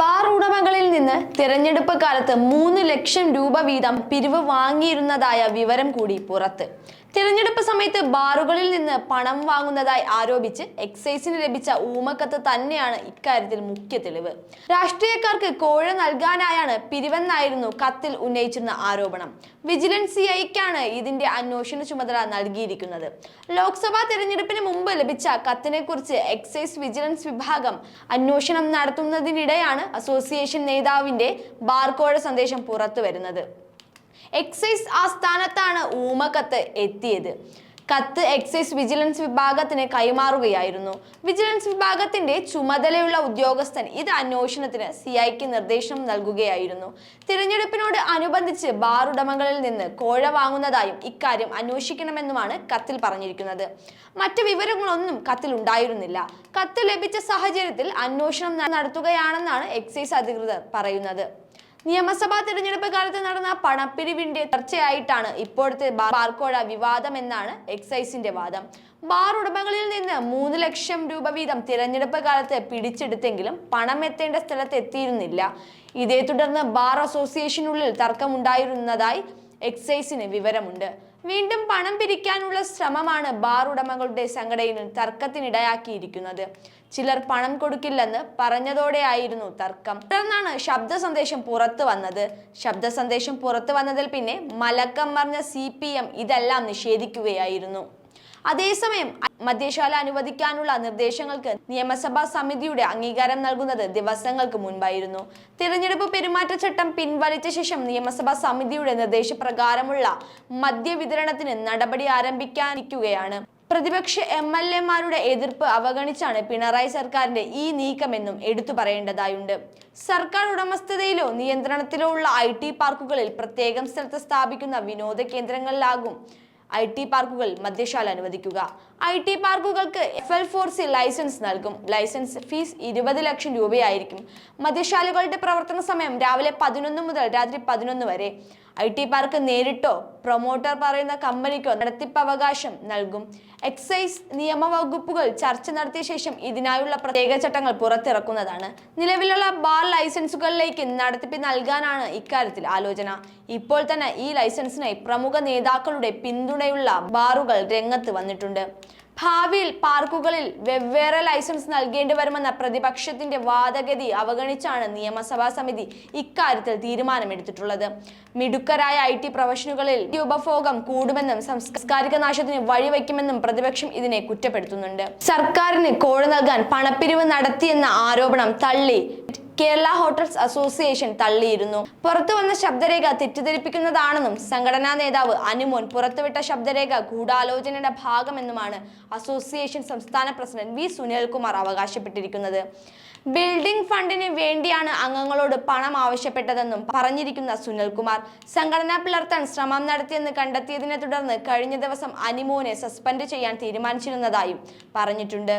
Bar ഉടമകളിൽ നിന്ന് തിരഞ്ഞെടുപ്പ് കാലത്ത് മൂന്ന് ലക്ഷം രൂപ വീതം പിരിവ് വാങ്ങിയിരുന്നതായ വിവരം കൂടി പുറത്ത്. തിരഞ്ഞെടുപ്പ് സമയത്ത് ബാറുകളിൽ നിന്ന് പണം വാങ്ങുന്നതായി ആരോപിച്ച് എക്സൈസിന് ലഭിച്ച ഊമക്കത്ത് തന്നെയാണ് ഇക്കാര്യത്തിൽ മുഖ്യ തെളിവ്. രാഷ്ട്രീയക്കാർക്ക് കോഴ നൽകാനായാണ് പിരിവെന്നായിരുന്നു കത്തിൽ ഉന്നയിച്ചിരുന്ന ആരോപണം. വിജിലൻസ് സി ഐക്കാണ് ഇതിന്റെ അന്വേഷണ ചുമതല നൽകിയിരിക്കുന്നത്. ലോക്സഭാ തെരഞ്ഞെടുപ്പിന് മുമ്പ് ലഭിച്ച കത്തിനെ കുറിച്ച് എക്സൈസ് വിജിലൻസ് വിഭാഗം അന്വേഷണം നടത്തുന്നതിനിടെയാണ് അസോസിയേഷൻ നേതാവിന്റെ ബാർകോഴ സന്ദേശം പുറത്തു വരുന്നത് എക്സൈസ് ആസ്ഥാനത്താണ് ഊമക്കത്ത് എത്തിയത്. കത്ത് എക്സൈസ് വിജിലൻസ് വിഭാഗത്തിന് കൈമാറുകയായിരുന്നു. വിജിലൻസ് വിഭാഗത്തിന്റെ ചുമതലയുള്ള ഉദ്യോഗസ്ഥൻ ഇത് അന്വേഷണത്തിന് സിഐക്ക് നിർദ്ദേശം നൽകുകയായിരുന്നു. തിരഞ്ഞെടുപ്പിനോട് അനുബന്ധിച്ച് ബാർ ഉടമകളിൽ നിന്ന് കോഴ വാങ്ങുന്നതായും ഇക്കാര്യം അന്വേഷിക്കണമെന്നുമാണ് കത്തിൽ പറഞ്ഞിരിക്കുന്നത്. മറ്റു വിവരങ്ങളൊന്നും കത്തിൽ ഉണ്ടായിരുന്നില്ല. കത്ത് ലഭിച്ച സാഹചര്യത്തിൽ അന്വേഷണം നടത്തുകയാണെന്നാണ് എക്സൈസ് അധികൃതർ പറയുന്നത്. നിയമസഭാ തിരഞ്ഞെടുപ്പ് കാലത്ത് നടന്ന പണപ്പിരിവിന്റെ ചർച്ചയായിട്ടാണ് ഇപ്പോഴത്തെ ബാർക്കോഴ വിവാദം എന്നാണ് എക്സൈസിന്റെ വാദം. ബാർ ഉടമകളിൽ നിന്ന് മൂന്ന് ലക്ഷം രൂപ വീതം തിരഞ്ഞെടുപ്പ് കാലത്ത് പിടിച്ചെടുത്തെങ്കിലും പണം എത്തേണ്ട സ്ഥലത്ത് എത്തിയിരുന്നില്ല. ഇതേ തുടർന്ന് ബാർ അസോസിയേഷനുള്ളിൽ തർക്കമുണ്ടായിരുന്നതായി എക്സൈസിന് വിവരമുണ്ട്. വീണ്ടും പണം പിരിക്കാനുള്ള ശ്രമമാണ് ബാർ ഉടമകളുടെ സംഘടനയിൽ തർക്കത്തിനിടയാക്കിയിരിക്കുന്നത്. ചിലർ പണം കൊടുക്കില്ലെന്ന് പറഞ്ഞതോടെയായിരുന്നു തർക്കം. തുടർന്നാണ് ശബ്ദ സന്ദേശം പുറത്തു വന്നത്. ശബ്ദ സന്ദേശം പുറത്തു വന്നതിൽ പിന്നെ മലക്കം മറിഞ്ഞ സി ഇതെല്ലാം നിഷേധിക്കുകയായിരുന്നു. അതേസമയം മദ്യശാല അനുവദിക്കാനുള്ള നിർദ്ദേശങ്ങൾക്ക് നിയമസഭാ സമിതിയുടെ അംഗീകാരം നൽകുന്നത് ദിവസങ്ങൾക്ക് മുൻപായിരുന്നു. തിരഞ്ഞെടുപ്പ് പെരുമാറ്റച്ചട്ടം പിൻവലിച്ച ശേഷം നിയമസഭാ സമിതിയുടെ നിർദ്ദേശപ്രകാരമുള്ള മദ്യവിതരണത്തിന് നടപടി ആരംഭിക്കാനിരിക്കുകയാണ്. പ്രതിപക്ഷ എം എൽ എമാരുടെ എതിർപ്പ് അവഗണിച്ചാണ് പിണറായി സർക്കാരിന്റെ ഈ നീക്കമെന്നും എടുത്തു പറയേണ്ടതായുണ്ട്. സർക്കാർ ഉടമസ്ഥതയിലോ നിയന്ത്രണത്തിലോ ഉള്ള ഐ ടി പാർക്കുകളിൽ പ്രത്യേകം സ്ഥലത്ത് സ്ഥാപിക്കുന്ന വിനോദ കേന്ദ്രങ്ങളിലാകും ഐ ടി പാർക്കുകൾ മദ്യശാല അനുവദിക്കുക. I T പാർക്കുകൾക്ക് F L four C licence നൽകും. ലൈസൻസ് ഫീസ് ഇരുപത് ലക്ഷം രൂപയായിരിക്കും. മദ്യശാലകളുടെ പ്രവർത്തന സമയം രാവിലെ പതിനൊന്ന് മുതൽ രാത്രി പതിനൊന്ന് വരെ. ഐ ടി പാർക്ക് നേരിട്ടോ പ്രൊമോട്ടർ പറയുന്ന കമ്പനിക്കോ നടത്തിപ്പവകാശം നൽകും. എക്സൈസ് നിയമവകുപ്പുകൾ ചർച്ച നടത്തിയ ശേഷം ഇതിനായുള്ള പ്രത്യേക ചട്ടങ്ങൾ പുറത്തിറക്കുന്നതാണ്. നിലവിലുള്ള ബാർ ലൈസൻസുകളിലേക്ക് നടത്തിപ്പ് നൽകാനാണ് ഇക്കാര്യത്തിൽ ആലോചന. ഇപ്പോൾ തന്നെ ഈ ലൈസൻസിനായി പ്രമുഖ നേതാക്കളുടെ പിന്തുണയുള്ള ബാറുകൾ രംഗത്ത് വന്നിട്ടുണ്ട്. ഭാവിയിൽ പാർക്കുകളിൽ വെവ്വേറെ ലൈസൻസ് നൽകേണ്ടി വരുമെന്ന പ്രതിപക്ഷത്തിന്റെ വാദഗതി അവഗണിച്ചാണ് നിയമസഭാ സമിതി ഇക്കാര്യത്തിൽ തീരുമാനമെടുത്തിട്ടുള്ളത്. മിടുക്കരായ ഐ ടി പ്രൊഫഷനുകളിൽ ഉപഭോഗം കൂടുമെന്നും സാംസ്കാരിക നാശത്തിന് വഴിവെക്കുമെന്നും പ്രതിപക്ഷം ഇതിനെ കുറ്റപ്പെടുത്തുന്നുണ്ട്. സർക്കാരിന് കോഴ നൽകാൻ പണപ്പിരിവ് നടത്തിയെന്ന ആരോപണം തള്ളി. കേരള ഹോട്ടൽസ് അസോസിയേഷൻ തള്ളിയിരുന്നു. പുറത്തു വന്ന ശബ്ദരേഖ തെറ്റിദ്ധരിപ്പിക്കുന്നതാണെന്നും സംഘടനാ നേതാവ് അനുമോൻ പുറത്തുവിട്ട ശബ്ദരേഖ ഗൂഢാലോചനയുടെ ഭാഗമെന്നുമാണ് അസോസിയേഷൻ സംസ്ഥാന പ്രസിഡന്റ് വി. സുനിൽകുമാർ അവകാശപ്പെട്ടിരിക്കുന്നത്. ബിൽഡിംഗ് ഫണ്ടിന് വേണ്ടിയാണ് അംഗങ്ങളോട് പണം ആവശ്യപ്പെട്ടതെന്നും പറഞ്ഞിരിക്കുന്ന സുനിൽകുമാർ സംഘടന പിളർത്താൻ ശ്രമം നടത്തിയെന്ന് കണ്ടെത്തിയതിനെ തുടർന്ന് കഴിഞ്ഞ ദിവസം അനിമോനെ സസ്പെൻഡ് ചെയ്യാൻ തീരുമാനിച്ചിരുന്നതായും പറഞ്ഞിട്ടുണ്ട്.